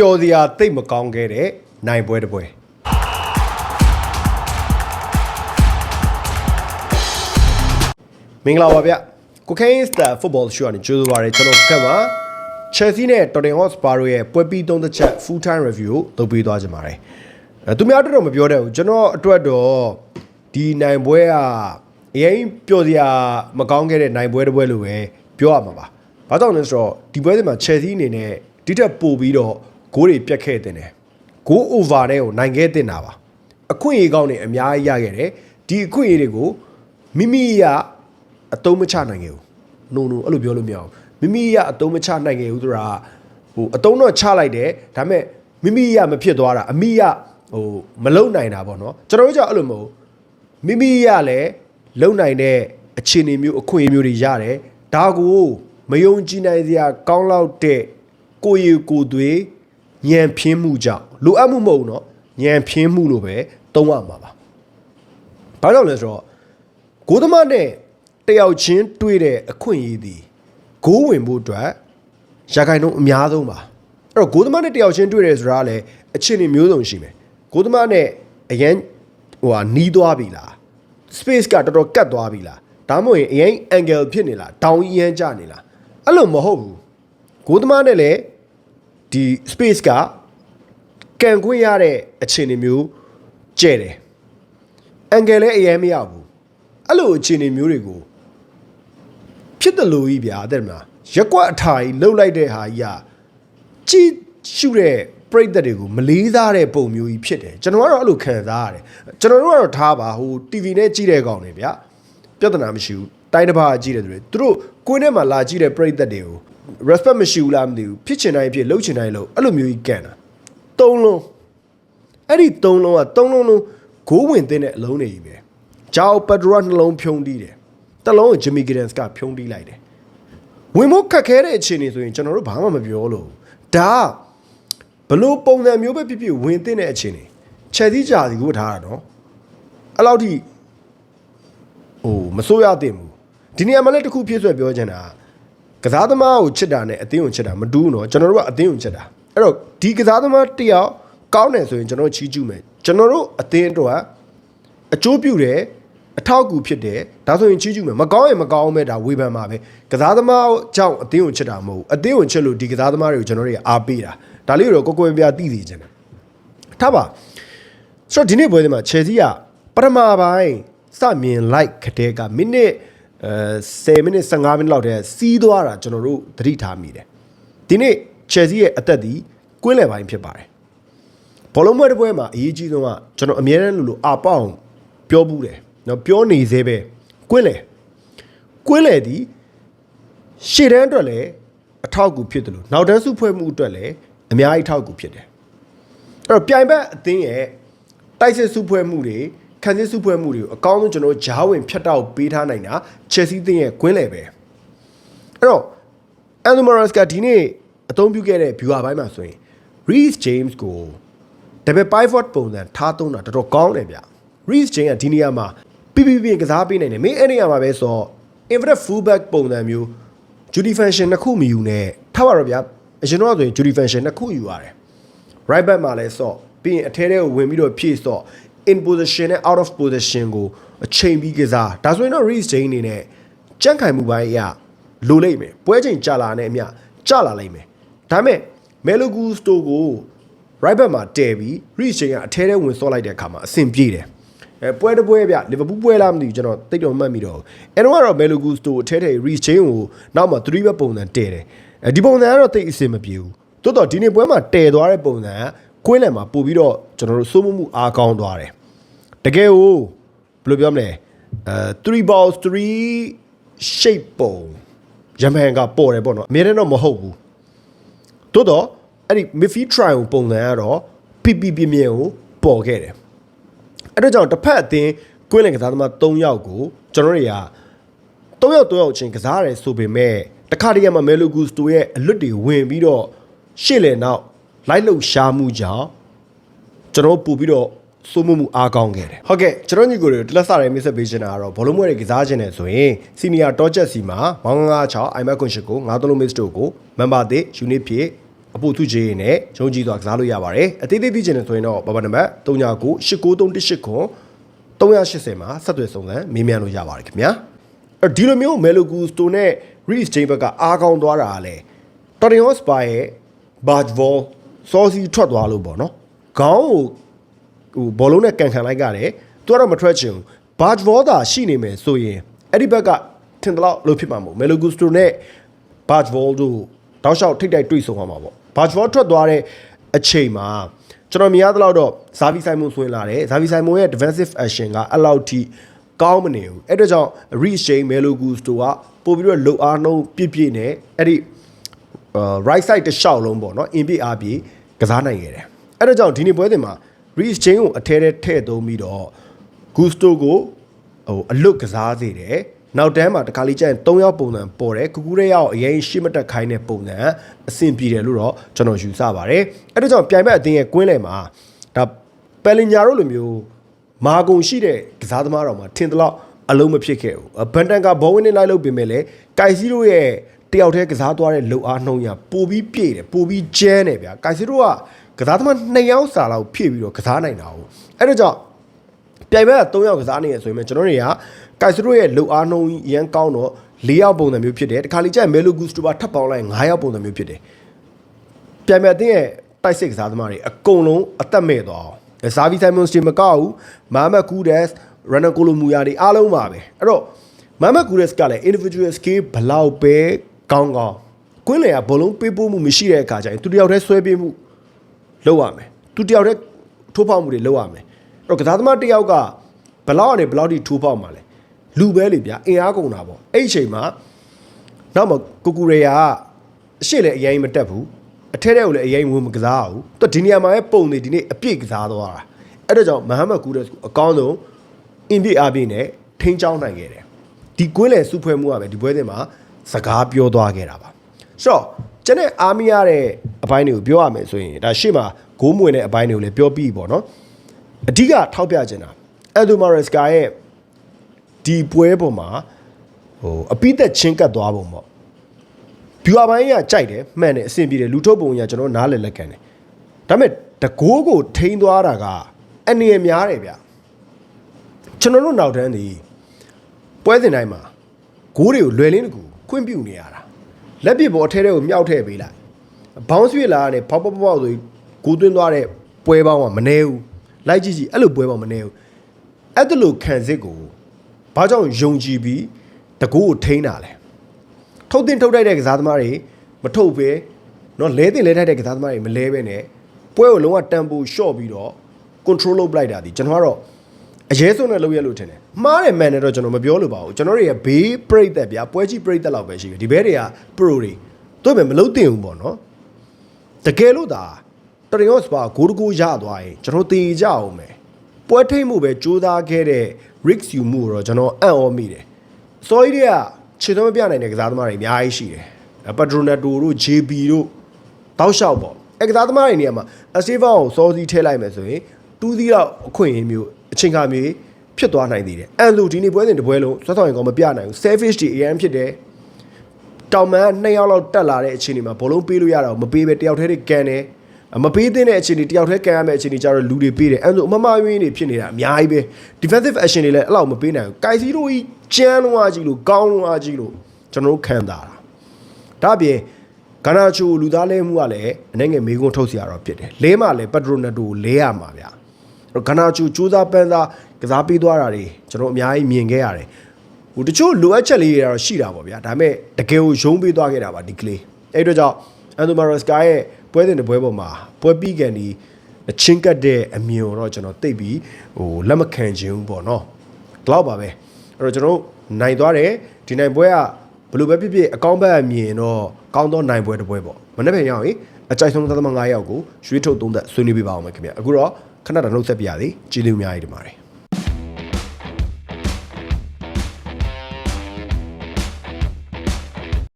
ပျော်စရာတိတ်မကောင်းခဲ့တဲ့နိုင်ပွဲတစ်ပွဲမင်္ဂလာပါဗျကိုကိန်းစတာဖုတ်ဘောရှိုးအနေကြိုးစားပါရကျွန်တော်ကမှာ Chelsea နဲ့ Tottenham Hotspur တို့ရဲ့ပွဲပြီးသုံးသက်ချက် full time review ကိုလုပ်ပေးသွားကြပါမယ်အဲသူများအတွက်တော့မပြောတဲ့ဘူးကျွန်တော်အတွက်တော့ဒီနိုင်ပွဲကအရင်ပျော်စရာမကောင်းခဲ့တဲ့နိုင်ပွဲတစ်ပွဲလို့ပဲပြောရမှာပါဘာကြောင့်လဲဆိုတော့ဒီပွဲစဉ်မှာ Chelsea အနေနဲ့ဒီထက်ပိုပြီးတော့ ဂိုးတွေပြတ်ခဲ့တဲ့တယ်ဂိုး over တဲ့ကိုနိုင်ခဲ့တင်တာပါအခွင့်အရေးကောင်းနေအများကြီးရခဲ့တယ်ဒီအခွင့်အရေးတွေကိုမိမိရအတုံးမချနိုင်ခဲ့ဘူး no no အဲ့လိုပြောလို့မရအောင်မိမိရအတုံးမချနိုင်ခဲ့ဘူးဆိုတာဟိုအတုံးတော့ချလိုက်တယ်ဒါပေမဲ့မိမိရမဖြစ်သွားတာအမိရဟိုမလုံနိုင်တာပေါ့နော်ကျွန်တော်တို့ကြောင့်အဲ့လိုမဟုတ်မိမိရလည်းလုံနိုင်တဲ့အခြေအနေမျိုးအခွင့်အရေးမျိုးတွေရတယ်ဒါကိုမယုံကြည်နိုင်စရာကောင်းလောက်တဲ့ကိုယ်ရည်ကိုယ်သွေး ညံပြင်းမှုကြောင့်လိုအပ်မှုမဟုတ်ဘူးနော်ညံပြင်းမှုလို့ပဲသုံးရမှာပါဘာကြောင့်လဲဆိုတော့ဂိုးသမားနဲ့တယောက်ချင်းတွေ့တဲ့အခွင့်အရေးသည်ဂိုးဝင်ဖို့အတွက်ရာခိုင်နှုန်းအများဆုံးပါအဲ့တော့ဂိုးသမားနဲ့တယောက်ချင်းတွေ့တယ်ဆိုတာကလည်းအခြေအနေမျိုးစုံရှိမယ်ဂိုးသမားနဲ့အရန်ဟိုဟာနီးသွားပြီလား space ကတော်တော်ကတ်သွားပြီလားဒါမှမဟုတ်ရင်အရင် angle ဖြစ်နေလားတောင်ကြီးရမ်းကျနေလားအဲ့လိုမဟုတ်ဘူးဂိုးသမားနဲ့လည်း ဒီ space ကကန်ခွင့်ရတဲ့အခြေအနေမျိုးကျဲတယ် angle လည်းအရင်မရဘူးအဲ့လိုအခြေအနေမျိုးတွေကိုဖြစ်တယ်လို့ကြီးဗျာတဲ့မလားရက်ကွက်အထာကြီးလှုပ်လိုက်တဲ့ဟာကြီးကကြည့်ရှုတဲ့ပြိတ္တတွေကိုမလေးစားတဲ့ပုံမျိုးကြီးဖြစ်တယ်ကျွန်တော်ကတော့အဲ့လိုခံစားရတယ်ကျွန်တော်တို့ကတော့ထားပါဟို TV နဲ့ကြည့်တဲ့ကောင်တွေဗျာပြဿနာမရှိဘူးတိုင်းတစ်ပါးကြည့်တယ်သူတွေသူတို့ကိုယ်နဲ့မှလာကြည့်တဲ့ပြိတ္တတွေကို respect မရှိဘူးလားမသိဘူးဖြစ်ချင်တိုင်းဖြစ်လှုပ်ချင်တိုင်းလှုပ်အဲ့လိုမျိုးကြီးကန်တာသုံးလုံးအဲ့ဒီသုံးလုံးကသုံးလုံးလုံးဂိုးဝင်တဲ့အလုံးတွေကြီးပဲဂျာအိုပက်ဒရိုနှလုံးဖြုံးတီးတယ်တစ်လုံးကိုဂျီမီဂရန်စ်ကဖြုံးတီးလိုက်တယ်ဝင်ဖို့ခက်ခဲတဲ့အခြေအနေဆိုရင်ကျွန်တော်တို့ဘာမှမပြောလို့ဒါကဘလို့ပုံစံမျိုးပဲဖြစ်ဖြစ်ဝင်တဲ့အခြေအနေချက်သီးကြာစီကိုထားတာနော်အဲ့လောက်ထိဟိုမစိုးရသင့်ဘူးဒီနေရာမှာလည်းတစ်ခုဖြစ်ဆွဲပြောချင်တာက စားသမားကိုချစ်တာနဲ့အသင်းကိုချစ်တာမတူဘူးနော်ကျွန်တော်တို့ကအသင်းကိုချစ်တာအဲ့တော့ဒီကစားသမားတစ်ယောက်ကောင်းတယ်ဆိုရင်ကျွန်တော်ချီးကျူးမယ်ကျွန်တော်တို့အသင်းအတွက်အကျိုးပြုတယ်အထောက်အကူဖြစ်တယ်ဒါဆိုရင်ချီးကျူးမယ်မကောင်းရင်မကောင်းမဲ့ဒါဝေဖန်ပါပဲကစားသမားကြောင့်အသင်းကိုချစ်တာမဟုတ်ဘူးအသင်းကိုချစ်လို့ဒီကစားသမားတွေကိုကျွန်တော်တို့ကအားပေးတာဒါလေးကိုတော့ကိုကိုယ်ပြသိသိချင်တယ်ထားပါဆိုတော့ဒီနေ့ပွဲဒီမှာ Chelsea ကပထမပိုင်းစမြင်လိုက်ခတဲ့ကမိနစ် အဲ10မိနစ်15မိနစ်လောက်တည်းစီးသွားတာကျွန်တော်တို့သတိထားမိတယ်ဒီနေ့ Chelsea ရဲ့အသက်ဒီကွင်းလယ်ပိုင်းဖြစ်ပါတယ်ဘောလုံးပွဲတစ်ပွဲမှာအရေးကြီးဆုံးကကျွန်တော်အမြဲတမ်းလို့လို့အာပေါအောင်ပြောဘူးတယ်နော်ပြောနေသေးပဲကွင်းလယ်ကွင်းလယ်ဒီရှေ့တန်းအတွက်လည်းအထောက်အကူဖြစ်တယ်လို့နောက်တန်းစုဖွဲ့မှုအတွက်လည်းအများကြီးအထောက်အကူဖြစ်တယ်အဲ့တော့ပြိုင်ဘက်အသင်းရဲ့တိုက်စစ်စုဖွဲ့မှုတွေ ခံစစ်စုဖွဲ့မှုတွေကိုအကောင်းဆုံးကျွန်တော်ဂျားဝင်ဖြတ်တောက်ပေးထားနိုင်တာ Chelsea သင်းရဲ့ကွင်းလယ်ပဲအဲ့တော့ Anthony Morales ကဒီနေ့အသုံးပြုခဲ့တဲ့ viewer ဘိုင်းမှာဆိုရင် Reece James ကို double pivot ပုံစံထားသုံးတာတော်တော်ကောင်းတယ်ဗျ Reece James ကဒီနေရာမှာပြပြပြကစားပေးနိုင်တယ်မင်းအဲ့နေရာမှာပဲဆိုတော့ inverted fullback ပုံစံမျိုး Judy function နှစ်ခုမယူနဲ့ထားပါတော့ဗျအရင်တော့ဆိုရင် Judy function နှစ်ခုယူရတယ် right back မှာလည်းဆော့ပြီးရင်အထဲထဲကိုဝင်ပြီးတော့ဖြည့်ဆော့ in position နဲ့ out of position ကိုအချိန်ပြီးကစားဒါဆိုရင်တော့ Reece James အနေနဲ့ကြန့်ခိုင်မှုပိုင်းအရလိုလိမ့်မယ်ပွဲချိန်ကြာလာတဲ့အမျှကြာလာလိမ့်မယ်ဒါပေမဲ့ Melo Gusto ကို right back မှာတဲပြီး Reece James ကအထဲထဲဝင်ဆော့လိုက်တဲ့အခါမှာအဆင်ပြေတယ်အဲပွဲတစ်ပွဲဗျလီဗာပူးပွဲလားမသိဘူးကျွန်တော်တိတ်တော့မှတ်မိတော့အဲတော့ကတော့ Melo Gusto အထဲထဲ Reece James ကိုနောက်မှာ3ဘက်ပုံစံတဲတယ်အဲဒီပုံစံကတော့တိတ်အဆင်မပြေဘူးတိုးတော့ဒီနေ့ပွဲမှာတဲသွားတဲ့ပုံစံကကွင်းလယ်မှာပို့ပြီးတော့ကျွန်တော်တို့စိုးမိုးမှုအားကောင်းသွားတယ် တကယ်ကိုဘယ်လိုပြောမလဲအဲ3 balls 3 shape ပုံရမန်ကပေါ်တယ်ပေါ့နော်အများနဲ့တော့မဟုတ်ဘူးတိုးတော့အဲ့ဒီ midfield trial ပုံစံကတော့ပြပြပြမြင်ကိုပေါ်ခဲ့တယ်အဲ့တော့ကြောင့်တစ်ဖက်အသင်းကွင်းလင်ကစားသမား3ယောက်ကိုကျွန်တော်တွေက3ယောက်3ယောက်ချင်းကစားရတယ်ဆိုပေမဲ့တခါတည်းမှာမဲလိုဂူစတိုရဲ့အလွတ်တွေဝင်ပြီးတော့ရှေ့လေနောက်လိုက်လှုပ်ရှားမှုကြောင့်ကျွန်တော်ပို့ပြီးတော့ စိုးမှုမှုအားကောင်းခဲ့တယ်ဟုတ်ကဲ့ကျွန်တော်ညီကိုတွေတလက်စရဲမိတ်ဆက်ပေးချင်တာကတော့ဘောလုံးမွဲတွေကစားခြင်းနဲ့ဆိုရင်စီနီယာတော့ချက်စီမှာမောင်ငါ6အိုင်မက်ကွန်ရှစ်ကို9သုံးမစ်တို့ကိုမန်ပါသစ်ယူနစ်ဖြစ်အပိုသူချေနဲ့ယုံကြည်စွာကစားလို့ရပါတယ်အသေးသေးသိချင်တယ်ဆိုရင်တော့ဘဘနံပါတ်39989318ခွန်380မှာဆက်သွယ်စုံစမ်းမေးမြန်းလို့ရပါတယ်ခင်ဗျာအဲဒီလိုမျိုးမဲလိုဂူစတိုနဲ့ Reece James ဘက်ကအားကောင်းသွားတာကလည်း Tottenham Hotspur ရဲ့ Bargevall စောစီထွက်သွားလို့ပေါ့နော်ခေါင်းကို ဟိုဘောလုံးနဲ့ကန်ခံလိုက်ရတယ်သူကတော့မထွက်ချင်ဘူး Bargevall သာရှိနေမယ်ဆိုရင်အဲ့ဒီဘက်ကထင်တယ်လို့လို့ဖြစ်မှာမဟုတ် Melo Gusto နဲ့ Bargevall တို့တောက်လျှောက်ထိတ်တိုက်တွေ့ဆုံသွားမှာပေါ့ Bargevall ထွက်သွားတဲ့အချိန်မှာကျွန်တော်မြင်ရသလောက်တော့ Xavi Simon ဆွင်လာတယ် Xavi Simon ရဲ့ defensive action ကအဲ့လောက်ထိကောင်းမနေဘူးအဲ့ဒါကြောင့် Reece James Melo Gusto ကပို့ပြီးတော့လုံအားနှုံးပြည့်ပြည့်နဲ့အဲ့ဒီ right side တစ်လျှောက်လုံးပေါ့နော်အင်ပြအားပြေကစားနိုင်ခဲ့တယ်အဲ့ဒါကြောင့်ဒီနေ့ပွဲစဉ်မှာ Reece James ကိုအထဲထဲထည့်သုံးပြီးတော့ Gusto ကိုဟိုအလွတ်ကစားစေတယ်နောက်တန်းမှာတခါလေးကျရင်၃ယောက်ပုံစံပေါ်တယ်ကူကူရဲရောက်အရင်ရှိမတက်ခိုင်းတဲ့ပုံစံအဆင်ပြေတယ်လို့တော့ကျွန်တော်ယူဆပါတယ်အဲ့ဒါကြောင့်ပြိုင်ဘက်အသင်းရဲ့ကွင်းလယ်မှာဒါပယ်လင်ညာတို့လိုမျိုးမာကုံရှိတဲ့ကစားသမားတော်မှာထင်သလောက်အလုံးမဖြစ်ခဲ့ဘူးဘန်တန်ကဘောဝင်နေလိုက်လို့ပြင်မဲ့လေကိုက်စီတို့ရဲ့တယောက်တည်းကစားသွားတဲ့လုံအားနှုံးရပိုပြီးပြည့်တယ်ပိုပြီးကျန်းတယ်ဗျာကိုက်စီတို့က ကစားသမား2ယောက်စာလောက်ဖြည့်ပြီးတော့ကစားနိုင်တာဟုတ်အဲ့ဒါကြောင့်ပြိုင်ဘက်က3ယောက်ကစားနေရဆိုရင်ကျွန်တော်တွေကကိုက်စရိုရဲ့လုံအားနှုံးရန်ကောင်းတော့၄ယောက်ပုံစံမျိုးဖြစ်တယ်တခါလေကျရင်မဲလိုဂူစတိုပါထပ်ပေါင်းလိုက်9ယောက်ပုံစံမျိုးဖြစ်တယ်ပြိုင်ဘက်အသင်းရဲ့တိုက်စစ်ကစားသမားတွေအကုန်လုံးအသက်မဲ့သွားအောင်ဇာဗီဆိုင်မွန်စတီမကောက်ဘူးမာမတ်ကူဒက်စ်ရန်နကိုလိုမူယာတွေအားလုံးပါပဲအဲ့တော့မာမတ်ကူဒက်စ်ကလည်း individual skill ဘလောက်ပဲကောင်းကောင်းကွင်းလေကဘလုံးပေးပို့မှုမရှိတဲ့အခါကျရင်သူတယောက်တည်းဆွဲပေးမှု လုပ်ရမယ်သူတယောက်တည်းထိုးပေါက်မှုတွေလုပ်ရမယ်အဲ့တော့ကစားသမားတစ်ယောက်ကဘလောက်ကနေဘလောက်ထိထိုးပေါက်မှာလဲလူပဲလေဗျာအင်အားကုန်တာပေါ့အဲ့ဒီအချိန်မှာနောက်မှကိုကူရေယာကအရှိလည်းအရင်မတက်ဘူးအထက်တဲ့ကိုလည်းအရင်ဝင်မကစားဘူးသူဒီနေရာမှာပဲပုံနေဒီနေ့အပြည့်ကစားသွားတာအဲ့ဒါကြောင့်မဟမတ်ကူဒက်ကိုအကောင်းဆုံးအင်ပြည့်အားပြည့်နဲ့ထိန်းချောင်းနိုင်ခဲ့တယ်ဒီကွင်းလေစုဖွဲ့မှုကပဲဒီပွဲစဉ်မှာစကားပြောသွားခဲ့တာပါဆိုတော့ ကျန်တဲ့အားမရတဲ့အပိုင်းတွေကိုပြောရမယ်ဆိုရင်ဒါရှေ့မှာဂိုးမွေတဲ့အပိုင်းတွေကိုလည်းပြောပြီးပေါ့နော်အဓိကထောက်ပြချင်တာအယ်ဒိုမာရက်စကာရဲ့ဒီပွဲပေါ်မှာဟိုအပိသက်ချင်းကတ်သွားပုံပေါ့ဗျူအပိုင်းကကြိုက်တယ်မှန်တယ်အဆင်ပြေတယ်လူထုတ်ပုံကကျွန်တော်နားလည်လက်ခံတယ်ဒါပေမဲ့တကိုးကိုထိန်းသွားတာကအနည်းများတယ်ဗျကျွန်တော်တို့နောက်တန်းဒီပွဲစဉ်တိုင်းမှာဂိုးတွေကိုလွယ်လင်းတကူခွင့်ပြုနေရတာ လက်ပစ်ဘောအထဲထဲကိုမြောက်ထည့်ပေးလိုက်ဘောင်းဆွေလာရတယ်ဘောက်ပေါက်ပေါက်ဆိုဂိုးသွင်းသွားတဲ့ပွဲပေါင်းကမနေဘူးလိုက်ကြည့်ကြည့်အဲ့လိုပွဲပေါင်းမနေဘူးအဲ့ဒါလိုခံစစ်ကိုဘာကြောင့်ယုံကြည်ပြီးတကူကိုထိန်းတာလဲထုတ်တင်ထုတ်တိုက်တဲ့ကစားသမားတွေမထုတ်ပဲနော်လဲတင်လဲထိုက်တဲ့ကစားသမားတွေမလဲပဲနဲ့ပွဲကိုလုံးဝတန်ဖိုးလျှော့ပြီးတော့ control လုပ်လိုက်တာဒီကျွန်တော်ကတော့အရေးဆုံးနဲ့လုပ်ရလို့ထင်တယ် မှားတယ်မှန်တယ်တော့ကျွန်တော်မပြောလို့ပါဘူးကျွန်တော်တို့ရဲ့ဘေးပရိသတ်ဗျာပွဲကြီးပရိသတ်လောက်ပဲရှိတယ်ဒီဘဲတွေက pro တွေတို့ပဲမလုပ်တင်ဘူးပေါ့နော်တကယ်လို့ဒါတရင်ရော့စပါဂိုးတကူရသွားရင်ကျွန်တော်တည်ကြအောင်မယ်ပွဲထိတ်မှုပဲကြိုးစားခဲ့တဲ့ risk ယူမှုကိုတော့ကျွန်တော်အံ့ဩမိတယ်စောကြီးတွေကခြေသွင်းမပြနိုင်တဲ့ကစားသမားတွေအများကြီးရှိတယ်ပက်ဒရိုနက်တိုတို့ JB တို့တောက်လျှောက်ပေါ့အဲကစားသမားတွေနေရာမှာအစတီဗန်ကိုစောစီးထည့်လိုက်မယ်ဆိုရင်တူးသီးတော့အခွင့်အရေးမျိုးအချိန်ခါမျိုး ဖြစ်သွားနိုင်သေးတယ်အန်လူဒီနေ့ပွဲစဉ်တစ်ပွဲလုံးဆွတ်ဆောင်ရင်ကောမပြနိုင်ဘူး service တွေအရန်ဖြစ်တယ်တောင်မန်းနှစ်ယောက်လောက်တက်လာတဲ့အခြေအနေမှာဘောလုံးပေးလို့ရတာမပေးပဲတယောက်တည်းကန်တယ်မပေးသင့်တဲ့အခြေအနေတယောက်တည်းကန်ရမယ့်အခြေအနေကြတော့လူတွေပေးတယ်အဲဆိုအမမယွင်းတွေဖြစ်နေတာအများကြီးပဲ defensive action တွေလည်းအဲ့လောက်မပေးနိုင်ဘူးကိုင်စီတို့ကြီးကျန်းလုံးအားကြီးလို့ကောင်းလုံးအားကြီးလို့ကျွန်တော်တို့ခံတာဒါအပြင်ဂနာချိုလူသားလဲမှုကလည်းအနေငယ်မေးခွန်းထုတ်စရာတော့ဖြစ်တယ်လဲမှလည်းပက်ဒရိုနက်တိုလဲရမှာဗျာ အဲ့ဂနာချိုစူးစမ်းပန်းစားကစားပေးသွားတာတွေကျွန်တော်အများကြီးမြင်ခဲ့ရတယ်ဟိုတချို့လိုအပ်ချက်လေးတွေတော့ရှိတာပေါ့ဗျာဒါပေမဲ့တကယ်ကိုရုံးပေးသွားခဲ့တာပါဒီကလေးအဲ့အတွက်ကြောင့်အန်တိုမာရစကာရဲ့ပွဲစဉ်တစ်ပွဲပေါ်မှာပွဲပြီးကန်ဒီချင်းကတ်တဲ့အမြင်ကိုတော့ကျွန်တော်သိပြီးဟိုလက်မခံခြင်းဘူးပေါ့နော်ဒီလောက်ပါပဲအဲ့တော့ကျွန်တော်နိုင်သွားတယ်ဒီနိုင်ပွဲကဘယ်လိုပဲဖြစ်ဖြစ်အကောင်းဘက်အမြင်တော့ကောင်းသောနိုင်ပွဲတစ်ပွဲပေါ့မနေ့ပြန်ရအောင်ဟင်အကြိုက်ဆုံးသမား9ယောက်ကိုရွေးထုတ်သုံးသက်ဆွေးနွေးပေးပါအောင်မယ်ခင်ဗျအခုတော့ ခဏတော့နှုတ်ဆက်ပြရသေးကျေးဇူးအများကြီးတင်ပါတယ်